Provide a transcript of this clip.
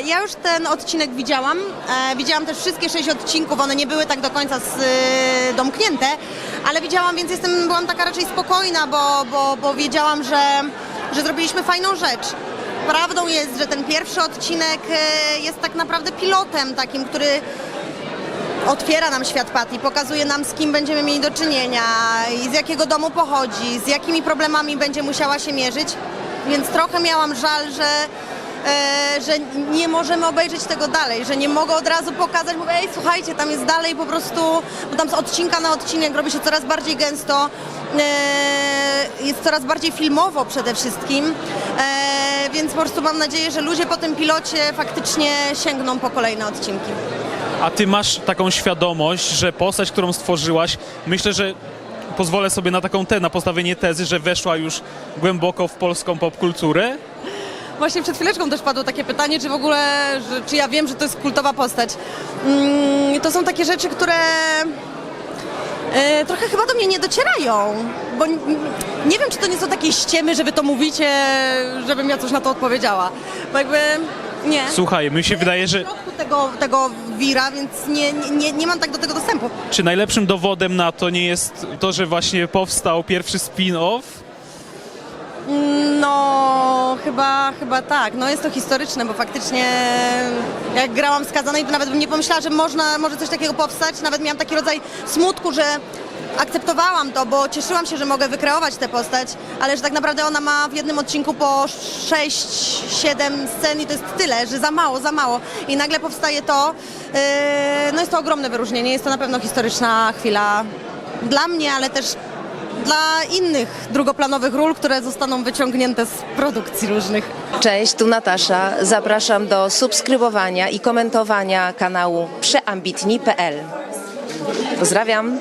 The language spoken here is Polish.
ja już ten odcinek widziałam. E, widziałam też wszystkie sześć odcinków, one nie były tak do końca e, domknięte, ale widziałam, więc jestem, byłam taka raczej spokojna, bo, bo, bo wiedziałam, że, że zrobiliśmy fajną rzecz. Prawdą jest, że ten pierwszy odcinek e, jest tak naprawdę pilotem takim, który otwiera nam świat Patty, pokazuje nam z kim będziemy mieli do czynienia i z jakiego domu pochodzi, z jakimi problemami będzie musiała się mierzyć. Więc trochę miałam żal, że, e, że nie możemy obejrzeć tego dalej, że nie mogę od razu pokazać, mówię, ej słuchajcie, tam jest dalej po prostu, bo tam z odcinka na odcinek robi się coraz bardziej gęsto, e, jest coraz bardziej filmowo przede wszystkim, e, więc po prostu mam nadzieję, że ludzie po tym pilocie faktycznie sięgną po kolejne odcinki. A ty masz taką świadomość, że postać, którą stworzyłaś, myślę, że pozwolę sobie na taką te, na postawienie tezy, że weszła już głęboko w polską popkulturę. Właśnie przed chwileczką też padło takie pytanie, czy w ogóle, że, czy ja wiem, że to jest kultowa postać. Mm, to są takie rzeczy, które e, trochę chyba do mnie nie docierają, bo n- nie wiem, czy to nie są takie ściemy, że wy to mówicie, żebym ja coś na to odpowiedziała. Bo jakby nie. Słuchaj, mi się wydaje, że środku tego, tego wira, więc nie, nie, nie mam tak do tego dostępu. czy najlepszym dowodem na to nie jest to, że właśnie powstał pierwszy spin-off? No, chyba, chyba tak. No jest to historyczne, bo faktycznie jak grałam skazanej, to nawet bym nie pomyślała, że można, może coś takiego powstać. Nawet miałam taki rodzaj smutku, że akceptowałam to, bo cieszyłam się, że mogę wykreować tę postać, ale że tak naprawdę ona ma w jednym odcinku po 6-7 scen i to jest tyle, że za mało, za mało. I nagle powstaje to. Yy, no jest to ogromne wyróżnienie, jest to na pewno historyczna chwila dla mnie, ale też dla innych drugoplanowych ról, które zostaną wyciągnięte z produkcji różnych. Cześć, tu Natasza. Zapraszam do subskrybowania i komentowania kanału przeambitni.pl. Pozdrawiam.